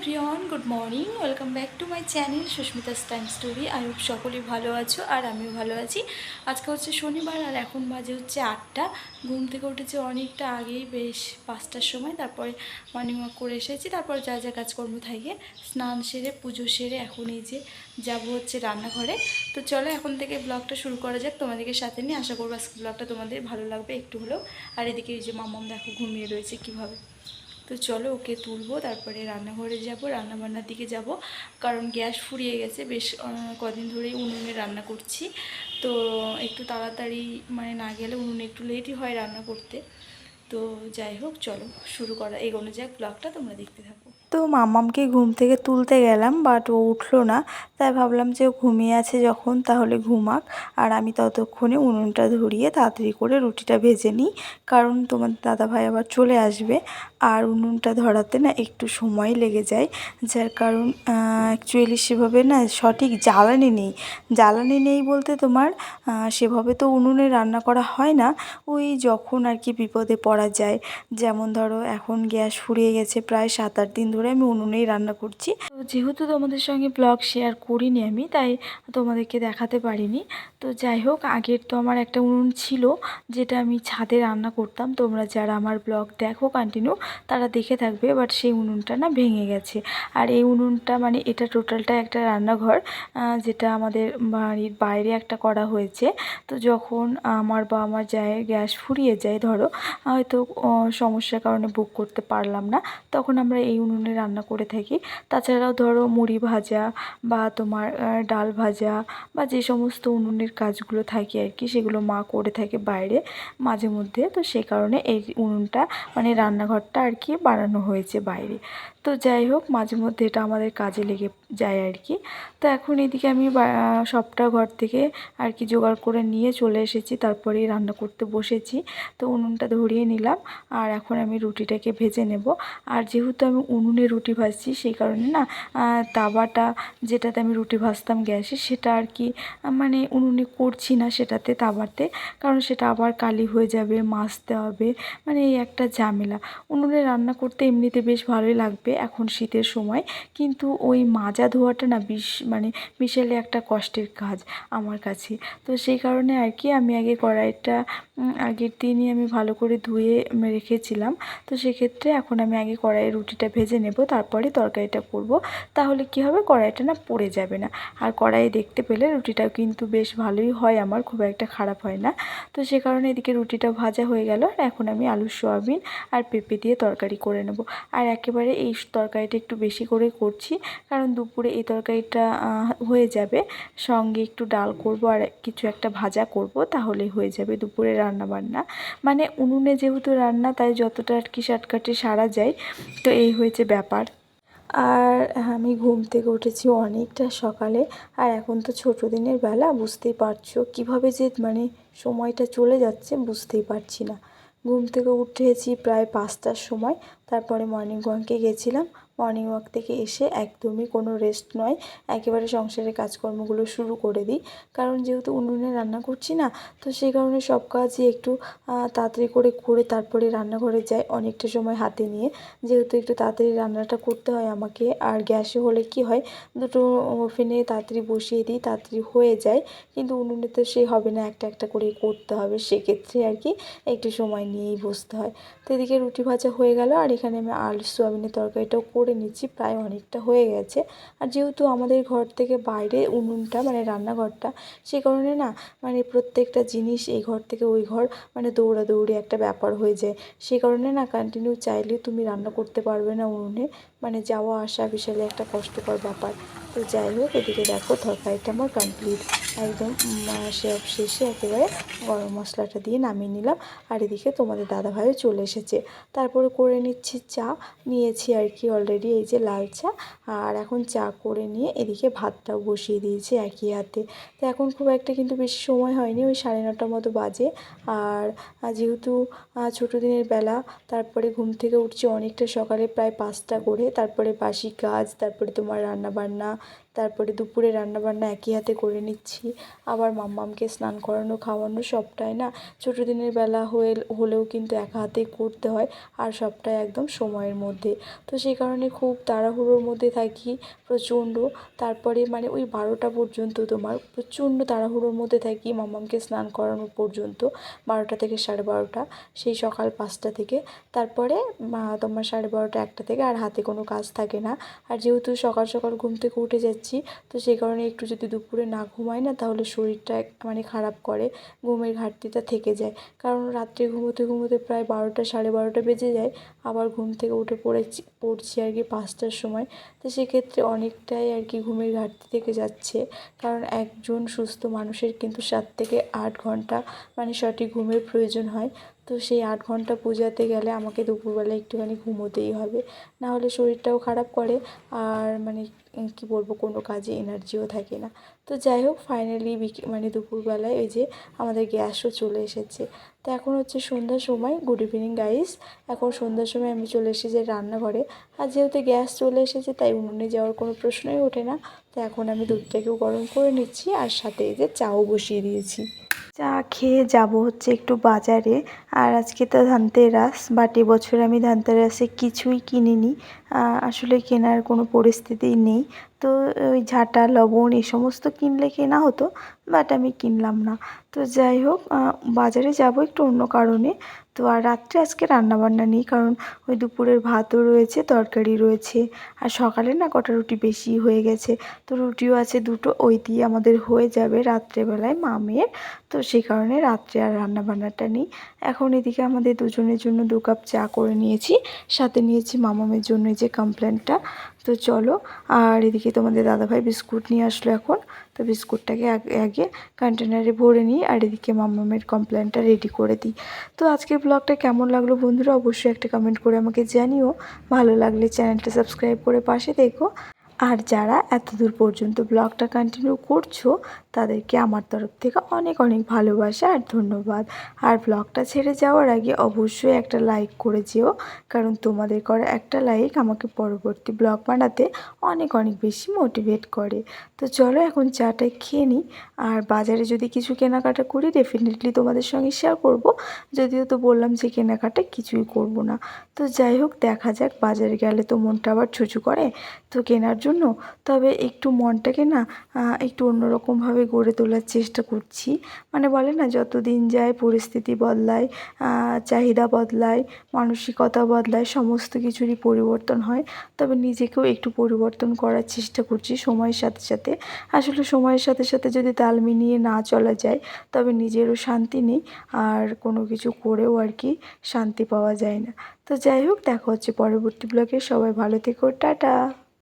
Everyone, good morning. Welcome back to my channel Susmita time story. Hope সকলেই ভালো আছো আর আমিও ভালো আছি। আজকে হচ্ছে শনিবার আর এখন বাজে হচ্ছে আটটা। ঘুম থেকে উঠেছি অনেকটা আগেই, বেশ পাঁচটার সময়। তারপরে মর্নিং ওয়াক করে এসেছি। তারপর যা যা কাজকর্ম থাকে, স্নান সেরে, পুজো সেরে এখন এই যে যাব হচ্ছে রান্নাঘরে। তো চলো এখন থেকে ব্লগটা শুরু করা যাক তোমাদেরকে সাথে নিয়ে। আশা করব আজকে ব্লগটা তোমাদের ভালো লাগবে একটু হলেও। আর এদিকে এই যে মামাম দেখো ঘুমিয়ে রয়েছে কীভাবে। তো চলো ওকে তুলবো, তারপরে রান্নাঘরে যাব, রান্নাবান্নার দিকে যাব। কারণ গ্যাস ফুরিয়ে গেছে, বেশ কদিন ধরেই উনুনে রান্না করছি। তো একটু তাড়াতাড়ি মানে না গেলে উনুনে একটু লেটই হয় রান্না করতে। তো যাই হোক, চলো শুরু করা, এগোনো যাক ব্লগটা, তোমরা দেখতে থাকো। তো মামামকে ঘুম থেকে তুলতে গেলাম বাট ও উঠল না। তাই ভাবলাম যে ও ঘুমিয়ে আছে যখন, তাহলে ঘুমাক। আর আমি ততক্ষণে উনুনটা ধরিয়ে তাড়াতাড়ি করে রুটিটা ভেজে নিই, কারণ তোমার দাদাভাই আবার চলে আসবে। আর উনুনটা ধরাতে না একটু সময় লেগে যায়, যার কারণ অ্যাকচুয়ালি সেভাবে না সঠিক জ্বালানি নেই। জ্বালানি নেই বলতে তোমার সেভাবে তো উনুনে রান্না করা হয় না। ওই যখন আর কি বিপদে পড়া যায়, যেমন ধরো এখন গ্যাস ফুরিয়ে গেছে প্রায় সাত আট দিন আমি উনুনেই রান্না করছি। তো যেহেতু তোমাদের সঙ্গে ব্লগ শেয়ার করিনি আমি, তাই তোমাদেরকে দেখাতে পারিনি। তো যাই হোক, আগের তো আমার একটা উনুন ছিল, যেটা আমি ছাদে রান্না করতাম। তোমরা যারা আমার ব্লগ দেখো কন্টিনিউ তারা দেখে থাকবে বাট সেই উনুনটা না ভেঙে গেছে। আর এই উনুনটা মানে এটা টোটালটা একটা রান্নাঘর যেটা আমাদের বাড়ির বাইরে একটা করা হয়েছে। তো যখন আমার বা আমার যায়, গ্যাস ফুরিয়ে যায়, ধরো, হয়তো সমস্যার কারণে বুক করতে পারলাম না, তখন আমরা এই উনুনে রান্না করে থাকি। তাছাড়াও ধরো মুড়ি ভাজা বা তোমার ডাল ভাজা বা যে সমস্ত উনুনের কাজগুলো থাকে আর কি, সেগুলো মা করে থাকে বাইরে মাঝে মধ্যে। তো সেই কারণে এই উনুনটা মানে রান্নাঘরটা আর কি বানানো হয়েছে বাইরে। তো যাই হোক, মাঝে মধ্যে এটা আমাদের কাজে লেগে যায় আর কি। তো এখন এদিকে আমি সবটা ঘর থেকে আর কি জোগাড় করে নিয়ে চলে এসেছি তারপরে রান্না করতে বসেছি। তো উনুনটা ধরিয়ে নিলাম, আর এখন আমি রুটিটাকে ভেজে নেব। আর যেহেতু আমি উনুনে রুটি ভাজছি, সেই কারণে না তাওয়াটা যেটাতে আমি রুটি ভাজতাম গ্যাসে, সেটা আর কি মানে উনুনে করছি না সেটাতে তাওয়াতে কারণ সেটা আবার কালি হয়ে যাবে, মাজতে হবে মানে এই একটা ঝামেলা। উনুনে রান্না করতে এমনিতে বেশ ভালোই লাগবে এখন শীতের সময়, কিন্তু ওই মাজা ধোয়াটা না বিশ মানে বিশালে একটা কষ্টের কাজ আমার কাছে। তো সেই কারণে আর কি আমি আগে কড়াইটা আগের দিনই আমি ভালো করে ধুয়ে রেখেছিলাম, তো সেক্ষেত্রে এখন আমি আগে কড়াইয়ে রুটিটা ভেজে নেব। তারপরে তরকারিটা করব। তাহলে কি হবে? কড়াইটা না পড়ে যাবে না। আর কড়াইয়ে দেখতে পেলে রুটিটা কিন্তু বেশ ভালোই হয় আমার, খুব একটা খারাপ হয় না। তো সে কারণে এদিকে রুটিটা ভাজা হয়ে গেল। আর এখন আমি আলু, সোয়াবিন আর পেঁপে দিয়ে তরকারি করে নেব। আর একেবারে এই তরকারিটা একটু বেশি করে করছি, কারণ দুপুরে এই তরকারিটা হয়ে যাবে। সঙ্গে একটু ডাল করব আর কিছু একটা ভাজা করব, তাহলে হয়ে যাবে দুপুরে রান্না বান্না মানে উনুনে যেহেতু রান্না, তাই যতটা আর কি শাটকাটে সারা যায়। তো এই হয়েছে ব্যাপার। আর আমি ঘুম থেকে উঠেছি অনেকটা সকালে। আর এখন তো ছোটো দিনের বেলা, বুঝতেই পারছ। কীভাবে যে মানে সময়টা চলে যাচ্ছে, বুঝতেই পারছি না। ঘুম থেকে উঠেছি প্রায় পাঁচটার সময়। তারপরে মর্নিং ওয়াকে গেছিলাম। মর্নিং ওয়াক থেকে এসে একদমই কোনো রেস্ট নয়। একেবারে সংসারের কাজকর্মগুলো শুরু করে দিই। কারণ যেহেতু উনুনে রান্না করছি না, তো সেই কারণে সব কাজই একটু তাড়াতাড়ি করে করে তারপরে রান্নাঘরে যাই অনেকটা সময় হাতে নিয়ে। যেহেতু একটু তাড়াতাড়ি রান্নাটা করতে হয় আমাকে, আর গ্যাসে হলে কি হয়, দুটো ওভেনে তাড়াতাড়ি বসিয়ে দিই, তাড়াতাড়ি হয়ে যায়। কিন্তু উনুনে তো সে হবে না, একটা একটা করে করতে হবে। সেক্ষেত্রে আর কি একটু সময় নিয়েই বসতে হয়। তো এদিকে রুটি ভাজা হয়ে গেল, আর এখানে আমি আলু, সোয়াবিনের তরকারিটাও করে নিচ্ছি, প্রায় অনেকটা হয়ে গেছে। আর যেহেতু আমাদের ঘর থেকে বাইরে উনুনটা মানে রান্নাঘরটা, সে কারণে না মানে প্রত্যেকটা জিনিস এই ঘর থেকে ওই ঘর মানে দৌড়াদৌড়ি একটা ব্যাপার হয়ে যায়। সে কারণে না কন্টিনিউ চাইলে তুমি রান্না করতে পারবে না উনুনে মানে যাওয়া আসা বিশাল একটা কষ্টকর ব্যাপার। তো যাই হোক, এদিকে দেখো তরকারিটা আমার কমপ্লিট একদম সব শেষে একেবারে গরম মশলাটা দিয়ে নামিয়ে নিলাম। আর এদিকে তোমাদের দাদাভাইও চলে এসেছে। তারপরে করে নিচ্ছি চা। নিয়েছি আর কি অলরেডি এই যে লাল চা। আর এখন চা করে নিয়ে এদিকে ভাতটাও বসিয়ে দিয়েছি একই হাতে। তো এখন খুব একটা কিন্তু বেশি সময় হয়নি, ওই সাড়ে নটার মতো বাজে। আর যেহেতু ছোটো দিনের বেলা, তারপরে ঘুম থেকে উঠছি অনেকটা সকালে, প্রায় পাঁচটা করে। তারপরে বাসি কাজ, তারপরে তোমার রান্না বান্না তারপরে দুপুরে রান্নাবান্না একই হাতে করে নিচ্ছি। আবার মাম্মামকে স্নান করানো, খাওয়ানো সবটাই না ছোটো দিনের বেলা হয়ে, হলেও কিন্তু একা হাতেই করতে হয় আর সবটাই একদম সময়ের মধ্যে। তো সেই কারণে খুব তাড়াহুড়োর মধ্যে থাকি প্রচণ্ড। তারপরে মানে ওই বারোটা পর্যন্ত তোমার প্রচণ্ড তাড়াহুড়োর মধ্যে থাকি মাম্মামকে স্নান করানো পর্যন্ত, বারোটা থেকে সাড়ে বারোটা, সেই সকাল পাঁচটা থেকে। তারপরে তোমার সাড়ে বারোটা, একটা থেকে আর হাতে কোনো কাজ থাকে না। আর যেহেতু সকাল সকাল ঘুম থেকে উঠে যাচ্ছি। তো সেই কারণে একটু যদি দুপুরে না ঘুমাই না, তাহলে শরীরটা মানে খারাপ করে, ঘুমের ঘাটতিটা থেকে যায়। কারণ রাত্রে ঘুমোতে ঘুমোতে প্রায় বারোটা, সাড়ে বারোটা বেজে যায়। আবার ঘুম থেকে উঠে পড়েছি, পড়ছি আর কি পাঁচটার সময়। তো সেক্ষেত্রে অনেকটাই আর কি ঘুমের ঘাটতি থেকে যাচ্ছে। কারণ একজন সুস্থ মানুষের কিন্তু সাত থেকে আট ঘণ্টা মানে সঠিক ঘুমের প্রয়োজন হয়। তো সেই আট ঘণ্টা পূজাতে গেলে আমাকে দুপুরবেলা একটুখানি ঘুমোতেই হবে। না হলে শরীরটাও খারাপ করে, আর মানে কী বলব, কোনো কাজে এনার্জিও থাকে না। তো যাই হোক ফাইনালি মানে দুপুরবেলায় ওই যে আমাদের গ্যাসও চলে এসেছে। তো এখন হচ্ছে সন্ধ্যার সময়। গুড ইভিনিং গাইস এখন সন্ধ্যার সময় আমি চলে এসেছি যে রান্নাঘরে। আর যেহেতু গ্যাস চলে এসেছে, তাই উনুনে যাওয়ার কোনো প্রশ্নই ওঠে না। তো এখন আমি দুধটাকেও গরম করে নিচ্ছি, আর সাথে এই যে চাও বসিয়ে দিয়েছি। চা খেয়ে যাব হচ্ছে একটু বাজারে। আর আজকে তো ধানতেরাস, বাট এবছর আমি ধানতেরাসে কিছুই কিনিনি। আসলে কেনার কোনো পরিস্থিতিই নেই। তো ওই ঝাঁটা, লবণ এই সমস্ত কিনলে কেনা হতো, বাট আমি কিনলাম না। তো যাই হোক বাজারে যাব একটু অন্য কারণে। তো আর রাত্রে আজকে রান্নাবান্না নেই, কারণ ওই দুপুরের ভাতও রয়েছে, তরকারি রয়েছে। আর সকালে না কটা রুটি বেশি হয়ে গেছে। তো রুটিও আছে দুটো, ওই দিয়ে আমাদের হয়ে যাবে রাত্রেবেলায় মামের তো সেই কারণে রাত্রে আর রান্নাবান্নাটা নেই। এখন এদিকে আমাদের দুজনের জন্য দু কাপ চা করে নিয়েছি। সাথে নিয়েছি মামামের জন্য এই যে কমপ্লেনটা। তো চলো, আর এদিকে তোমাদের দাদাভাই বিস্কুট নিয়ে আসলো এখন। তো বিস্কুটটাকে আগে আগে কন্টেনারে ভরে নিই, আর এদিকে মামামের কমপ্লেনটা রেডি করে দিই। তো আজকের ব্লগটা কেমন লাগল বন্ধুরা? অবশ্যই একটা কমেন্ট করে আমাকে জানিও। ভালো লাগলে চ্যানেলটা সাবস্ক্রাইব করে পাশে দেখো। আর যারা এত দূর পর্যন্ত ব্লগটা কন্টিনিউ করছ তাদেরকে আমার তরফ থেকে অনেক অনেক ভালোবাসা আর ধন্যবাদ। আর ব্লগটা ছেড়ে যাওয়ার আগে অবশ্যই একটা লাইক করে যেও, কারণ তোমাদের করা একটা লাইক আমাকে পরবর্তী ব্লগ বানাতে অনেক অনেক বেশি মোটিভেট করে। তো চলো এখন চাটা খেয়ে নিই। আর বাজারে যদি কিছু কেনাকাটা করি ডেফিনেটলি তোমাদের সঙ্গে শেয়ার করব। যদিও তো বললাম যে কেনাকাটা কিছুই করব না। তো যাই হোক, দেখা যাক, বাজারে গেলে তো মনটা আবার ছুচু করে তো কেনার জন্য। তবে একটু মনটাকে না একটু অন্যরকমভাবে গড়ে তোলার চেষ্টা করছি। মানে বলে না যত দিন যায় পরিস্থিতি বদলায় চাহিদা বদলায়, মানসিকতা বদলায়, সমস্ত কিছুরই পরিবর্তন হয়। তবে নিজেকেও একটু পরিবর্তন করার চেষ্টা করছি সময়ের সাথে সাথে। আসলে সময়ের সাথে সাথে যদি তাল মিলিয়ে না চলা যায়, তবে নিজেরও শান্তি নেই। আর কোনো কিছু করেও আর কি শান্তি পাওয়া যায় না। তো যাই হোক, দেখা হচ্ছে পরবর্তী ব্লগে সবাই ভালো থেকো, টাটা!